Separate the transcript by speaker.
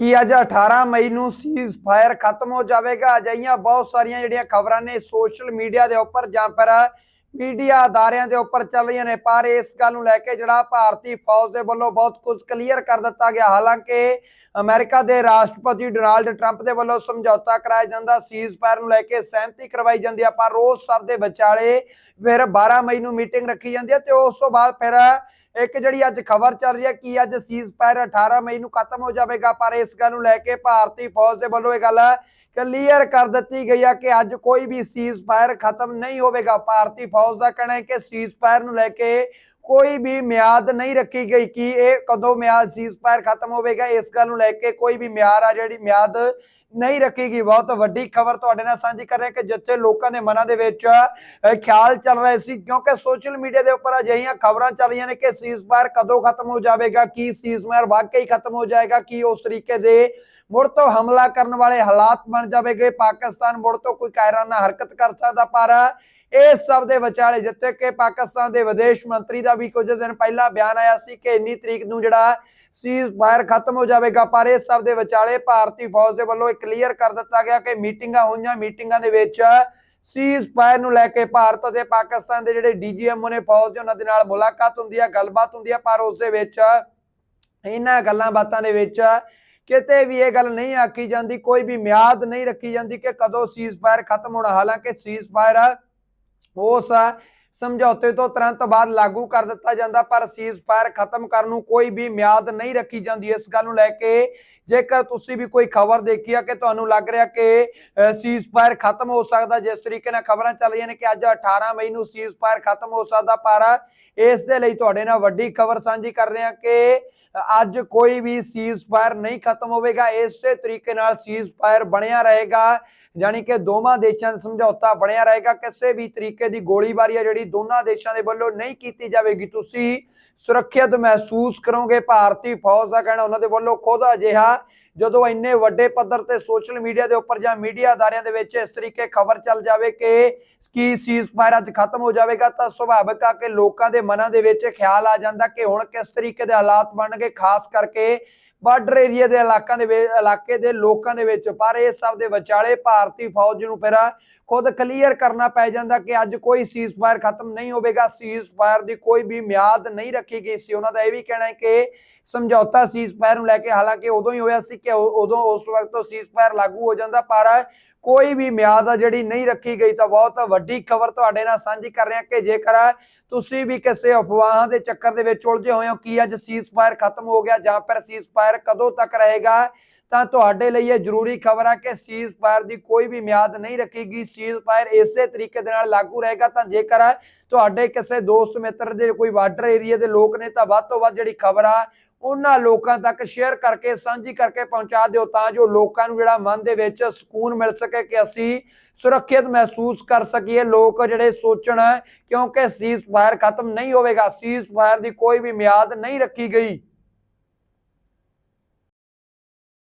Speaker 1: ਕਿ ਅੱਜ 18 ਮਈ ਨੂੰ ਸੀਜ਼ ਫਾਇਰ ਖਤਮ ਹੋ ਜਾਵੇਗਾ। ਅਜਿਹੀਆਂ ਬਹੁਤ ਸਾਰੀਆਂ ਜਿਹੜੀਆਂ ਖਬਰਾਂ ਨੇ ਸੋਸ਼ਲ ਮੀਡੀਆ ਦੇ ਉੱਪਰ ਜਾਂ ਫਿਰ ਮੀਡੀਆ ਅਦਾਰਿਆਂ ਦੇ ਉੱਪਰ ਚੱਲ ਰਹੀਆਂ ਨੇ। ਪਰ ਇਸ ਗੱਲ ਨੂੰ ਲੈ ਕੇ ਜਿਹੜਾ ਭਾਰਤੀ ਫੌਜ ਦੇ ਵੱਲੋਂ ਬਹੁਤ ਕੁਝ ਕਲੀਅਰ ਕਰ ਦਿੱਤਾ ਗਿਆ। ਹਾਲਾਂਕਿ ਅਮਰੀਕਾ ਦੇ ਰਾਸ਼ਟਰਪਤੀ ਡੋਨਾਲਡ ਟਰੰਪ ਦੇ ਵੱਲੋਂ ਸਮਝੌਤਾ ਕਰਾਇਆ ਜਾਂਦਾ ਸੀਜ਼ ਫਾਇਰ ਨੂੰ ਲੈ ਕੇ ਸਹਿਮਤੀ ਕਰਵਾਈ ਜਾਂਦੀ ਹੈ ਪਰ ਰੋਜ਼ ਸਭ ਦੇ ਵਿਚਾਲੇ ਫਿਰ 12 ਮਈ ਨੂੰ ਮੀਟਿੰਗ ਰੱਖੀ ਜਾਂਦੀ ਹੈ ਤੇ ਉਸ ਤੋਂ ਬਾਅਦ ਫਿਰ ਇੱਕ ਜਿਹੜੀ ਅੱਜ ਖਬਰ ਚੱਲ ਰਹੀ ਹੈ ਕਿ ਅੱਜ ਸੀਜ਼ ਫਾਇਰ 18 ਮਈ ਨੂੰ ਖਤਮ ਹੋ ਜਾਵੇਗਾ, ਪਰ ਇਸ ਗੱਲ ਨੂੰ ਲੈ ਕੇ ਭਾਰਤੀ ਫੌਜ ਦੇ ਵੱਲੋਂ ਇਹ ਗੱਲ ਕਲੀਅਰ ਕਰ ਦਿੱਤੀ ਗਈ ਹੈ ਕਿ ਅੱਜ ਕੋਈ ਵੀ ਸੀਜ਼ ਫਾਇਰ ਖਤਮ ਨਹੀਂ ਹੋਵੇਗਾ। ਭਾਰਤੀ ਫੌਜ ਦਾ ਕਹਿਣਾ ਹੈ ਕਿ ਸੀਜ਼ ਫਾਇਰ ਨੂੰ ਲੈ ਕੇ ਕੋਈ ਵੀ ਮਿਆਦ ਨਹੀਂ ਰੱਖੀ ਗਈ ਕਿ ਇਹ ਕਦੋਂ ਮਿਆਦ ਸੀਜ਼ ਖਤਮ ਹੋਵੇਗਾ, ਇਸ ਗੱਲ ਨੂੰ ਲੈ ਕੇ ਕੋਈ ਵੀ ਮਿਆਰ ਆ ਜਿਹੜੀ ਮਿਆਦ ਨਹੀਂ ਰੱਖੇਗੀ ਬਹੁਤ ਵੱਡੀ ਖਬਰ ਤੁਹਾਡੇ ਨਾਲ ਸਾਂਝੀ ਕਰ ਰਿਹਾ ਕਿ ਜਿੱਥੇ ਲੋਕਾਂ ਦੇ ਮਨਾਂ ਦੇ ਵਿੱਚ ਖਿਆਲ ਚੱਲ ਰਹੇ ਸੀ, ਕਿਉਂਕਿ ਸੋਸ਼ਲ ਮੀਡੀਆ ਦੇ ਉੱਪਰ ਅਜਿਹੀਆਂ ਖਬਰਾਂ ਚੱਲ ਰਹੀਆਂ ਨੇ ਕਿ ਸੀਜ਼ਫਾਇਰ ਕਦੋਂ ਖਤਮ ਹੋ ਜਾਵੇਗਾ, ਕੀ ਸੀਜ਼ਫਾਇਰ ਵਾਕਈ ਖਤਮ ਹੋ ਜਾਏਗਾ, ਕੀ ਉਸ ਤਰੀਕੇ ਦੇ ਮੁੜ ਤੋਂ ਹਮਲਾ ਕਰਨ ਵਾਲੇ ਹਾਲਾਤ ਬਣ ਜਾਵੇਗੇ। ਪਾਕਿਸਤਾਨ ਮੁੜ ਤੋਂ ਕੋਈ ਕਾਇਰਾਨਾ ਹਰਕਤ ਕਰ ਸਕਦਾ, ਪਰ ਇਹ ਸਭ ਦੇ ਵਿਚਾਲੇ ਜਿੱਥੇ ਕਿ ਪਾਕਿਸਤਾਨ ਦੇ ਵਿਦੇਸ਼ ਮੰਤਰੀ ਦਾ ਵੀ ਕੁਝ ਦਿਨ ਪਹਿਲਾਂ ਬਿਆਨ ਆਇਆ ਸੀ ਕਿ ਇੰਨੀ ਤਰੀਕ ਨੂੰ ਜਿਹੜਾ ਸੀਜ਼ ਫਾਇਰ ਖਤਮ ਹੋ ਜਾਵੇਗਾ, ਪਰ ਇਸ ਸਭ ਦੇ ਵਿਚਾਲੇ ਭਾਰਤੀ ਫੌਜ ਦੇ ਵੱਲੋਂ ਇਹ ਕਲੀਅਰ ਕਰ ਦਿੱਤਾ ਗਿਆ ਕਿ ਮੀਟਿੰਗਾਂ ਹੋਈਆਂ, ਮੀਟਿੰਗਾਂ ਦੇ ਵਿੱਚ ਸੀਜ਼ ਫਾਇਰ ਨੂੰ ਲੈ ਕੇ ਭਾਰਤ ਅਤੇ ਪਾਕਿਸਤਾਨ ਦੇ ਜਿਹੜੇ ਡੀਜੀਐਮਓ ਨੇ ਫੌਜ ਦੇ ਉਹਨਾਂ ਦੇ ਨਾਲ ਮੁਲਾਕਾਤ ਹੁੰਦੀ ਹੈ ਗੱਲਬਾਤ ਹੁੰਦੀ ਹੈ ਪਰ ਉਸ ਦੇ ਵਿੱਚ ਇਹਨਾਂ ਗੱਲਾਂ ਬਾਤਾਂ ਦੇ ਵਿੱਚ ਕਿਤੇ ਵੀ ਇਹ ਗੱਲ ਨਹੀਂ ਆਖੀ ਜਾਂਦੀ, ਕੋਈ ਵੀ ਮਿਆਦ ਨਹੀਂ ਰੱਖੀ ਜਾਂਦੀ ਕਿ ਕਦੋਂ ਸੀਜ਼ ਫਾਇਰ ਖਤਮ ਹੋਣਾ। ਹਾਲਾਂਕਿ ਸੀਜ਼ ਫਾਇਰ ਉਸ ਸਮਝੌਤੇ ਤੋਂ ਤੁਰੰਤ ਬਾਅਦ ਲਾਗੂ ਕਰ ਦਿੱਤਾ ਜਾਂਦਾ, ਪਰ ਸੀਜ਼ ਫਾਇਰ ਖਤਮ ਕਰਨ ਨੂੰ ਕੋਈ ਵੀ ਮਿਆਦ ਨਹੀਂ ਰੱਖੀ ਜਾਂਦੀ। ਇਸ ਗੱਲ ਨੂੰ ਲੈ ਕੇ ਜੇਕਰ ਤੁਸੀਂ ਵੀ ਕੋਈ ਖਬਰ ਦੇਖੀ ਆ ਕਿ ਤੁਹਾਨੂੰ ਲੱਗ ਰਿਹਾ ਕਿ ਸੀਜ਼ ਫਾਇਰ ਖਤਮ ਹੋ ਸਕਦਾ, ਜਿਸ ਤਰੀਕੇ ਨਾਲ ਖਬਰਾਂ ਚੱਲ ਰਹੀਆਂ ਨੇ ਕਿ ਅੱਜ 18 ਮਈ ਨੂੰ ਸੀਜ਼ ਫਾਇਰ ਖਤਮ ਹੋ ਸਕਦਾ, ਪਰ ਇਸ ਦੇ ਲਈ ਤੁਹਾਡੇ ਨਾਲ ਵੱਡੀ ਖਬਰ ਸਾਂਝੀ ਕਰ ਰਹੇ ਹਾਂ ਕਿ ਅੱਜ ਕੋਈ ਵੀ ਸੀਜ਼ ਫਾਇਰ ਨਹੀਂ ਖਤਮ ਹੋਵੇਗਾ। ਇਸੇ ਤਰੀਕੇ ਨਾਲ ਸੀਜ਼ ਫਾਇਰ ਬਣਿਆ ਰਹੇਗਾ। ਯਾਨੀ ਕਿ ਦੋਵਾਂ ਦੇਸ਼ਾਂ ਦਾ ਸਮਝੌਤਾ ਬਣਿਆ ਰਹੇਗਾ। ਕਿਸੇ ਵੀ ਤਰੀਕੇ ਦੀ ਗੋਲੀਬਾਰੀ ਆ ਜਿਹੜੀ ਦੋਨਾਂ ਦੇਸ਼ਾਂ ਦੇ ਵੱਲੋਂ ਨਹੀਂ ਕੀਤੀ ਜਾਵੇਗੀ। ਤੁਸੀਂ ਸੁਰੱਖਿਅਤ ਮਹਿਸੂਸ ਕਰੋਗੇ। ਭਾਰਤੀ ਫੌਜ ਦਾ ਕਹਿਣਾ ਉਹਨਾਂ ਦੇ ਵੱਲੋਂ ਖੁਦ ਅਜਿਹਾ। ਜਦੋਂ ਇੰਨੇ ਵੱਡੇ ਪੱਧਰ ਤੇ ਸੋਸ਼ਲ ਮੀਡੀਆ ਦੇ ਉੱਪਰ ਜਾਂ ਮੀਡੀਆ ਅਦਾਰਿਆਂ ਦੇ ਵਿੱਚ ਇਸ ਤਰੀਕੇ ਖਬਰ ਚੱਲ ਜਾਵੇ ਕਿ ਕੀ ਸੀਜ਼ ਫਾਇਰ ਅੱਜ ਖਤਮ ਹੋ ਜਾਵੇਗਾ, ਤਾਂ ਸੁਭਾਵਿਕ ਆ ਕਿ ਲੋਕਾਂ ਦੇ ਮਨਾਂ ਦੇ ਵਿੱਚ ਖਿਆਲ ਆ ਜਾਂਦਾ ਕਿ ਹੁਣ ਕਿਸ ਤਰੀਕੇ ਦੇ ਹਾਲਾਤ ਬਣਨਗੇ। ਖਾਸ ਕਰਕੇ ਬਾਰਡਰ ਏਰੀਆ ਦੇ ਇਲਾਕਿਆਂ ਦੇ ਇਲਾਕੇ ਦੇ ਲੋਕਾਂ ਦੇ ਵਿੱਚ। ਪਰ ਇਹ ਸਭ ਦੇ ਵਿਚਾਲੇ ਭਾਰਤੀ ਫੌਜ ਨੂੰ ਫਿਰ ਖੁਦ ਕਲੀਅਰ ਕਰਨਾ ਪੈ ਜਾਂਦਾ ਕਿ ਅੱਜ ਕੋਈ ਸੀਜ਼ ਫਾਇਰ ਖਤਮ ਨਹੀਂ ਹੋਵੇਗਾ। ਸੀਜ਼ ਫਾਇਰ ਦੀ ਕੋਈ ਵੀ ਮਿਆਦ ਨਹੀਂ ਰੱਖੀ ਗਈ ਸੀ। ਉਹਨਾਂ ਦਾ ਇਹ ਵੀ ਕਹਿਣਾ ਹੈ ਕਿ ਸਮਝੌਤਾ ਸੀਜ਼ ਫਾਇਰ ਨੂੰ ਲੈ ਕੇ ਹਾਲਾਂਕਿ ਉਦੋਂ ਹੀ ਹੋਇਆ ਸੀ ਕਿ ਉਦੋਂ ਉਸ ਵਕਤ ਤੋਂ ਸੀਜ਼ ਫਾਇਰ ਲਾਗੂ ਹੋ ਜਾਂਦਾ। ਪਰ ਕੋਈ ਵੀ ਮਿਆਦ ਆ ਜਿਹੜੀ ਨਹੀਂ ਰੱਖੀ ਗਈ ਤਾਂ ਬਹੁਤ ਵੱਡੀ ਖਬਰ ਤੁਹਾਡੇ ਨਾਲ ਸਾਂਝੀ ਕਰ ਰਹੇ ਹਾਂ ਕਿ ਜੇਕਰ ਤੁਸੀਂ ਵੀ ਕਿਸੇ ਅਫਵਾਹਾਂ ਦੇ ਚੱਕਰ ਦੇ ਵਿੱਚ ਉਲਝੇ ਹੋਏ ਹੋ, ਕਿ ਅੱਜ ਸੀਜ਼ ਖਤਮ ਹੋ ਗਿਆ ਜਾਂ ਫਿਰ ਸੀਜ਼ ਫਾਇਰ ਕਦੋਂ ਤੱਕ ਰਹੇਗਾ, ਤਾਂ ਤੁਹਾਡੇ ਲਈ ਇਹ ਜ਼ਰੂਰੀ ਖਬਰ ਆ ਕਿ ਸੀਜ਼ ਫਾਇਰ ਦੀ ਕੋਈ ਵੀ ਮਿਆਦ ਨਹੀਂ ਰੱਖੇਗੀ ਗਈ ਸੀਜ਼ ਫਾਇਰ ਇਸੇ ਤਰੀਕੇ ਦੇ ਨਾਲ ਲਾਗੂ ਰਹੇਗਾ। ਤਾਂ ਜੇਕਰ ਤੁਹਾਡੇ ਕਿਸੇ ਦੋਸਤ ਮਿੱਤਰ ਦੇ ਕੋਈ ਬਾਰਡਰ ਏਰੀਆ ਦੇ ਲੋਕ ਨੇ, ਤਾਂ ਵੱਧ ਤੋਂ ਵੱਧ ਜਿਹੜੀ ਖਬਰ ਆ ਉਹਨਾਂ ਲੋਕਾਂ ਤੱਕ ਸ਼ੇਅਰ ਕਰਕੇ, ਸਾਂਝੀ ਕਰਕੇ ਪਹੁੰਚਾ ਦਿਓ ਤਾਂ ਜੋ ਲੋਕਾਂ ਨੂੰ ਜਿਹੜਾ ਮਨ ਦੇ ਵਿੱਚ ਸਕੂਨ ਮਿਲ ਸਕੇ ਕਿ ਅਸੀਂ ਸੁਰੱਖਿਅਤ ਮਹਿਸੂਸ ਕਰ ਸਕੀਏ। ਲੋਕ ਜਿਹੜੇ ਸੋਚਣ ਕਿਉਂਕਿ ਸੀਜ਼ ਫਾਇਰ ਖਤਮ ਨਹੀਂ ਹੋਵੇਗਾ ਸੀਜ਼ ਫਾਇਰ ਦੀ ਕੋਈ ਵੀ ਮਿਆਦ ਨਹੀਂ ਰੱਖੀ ਗਈ।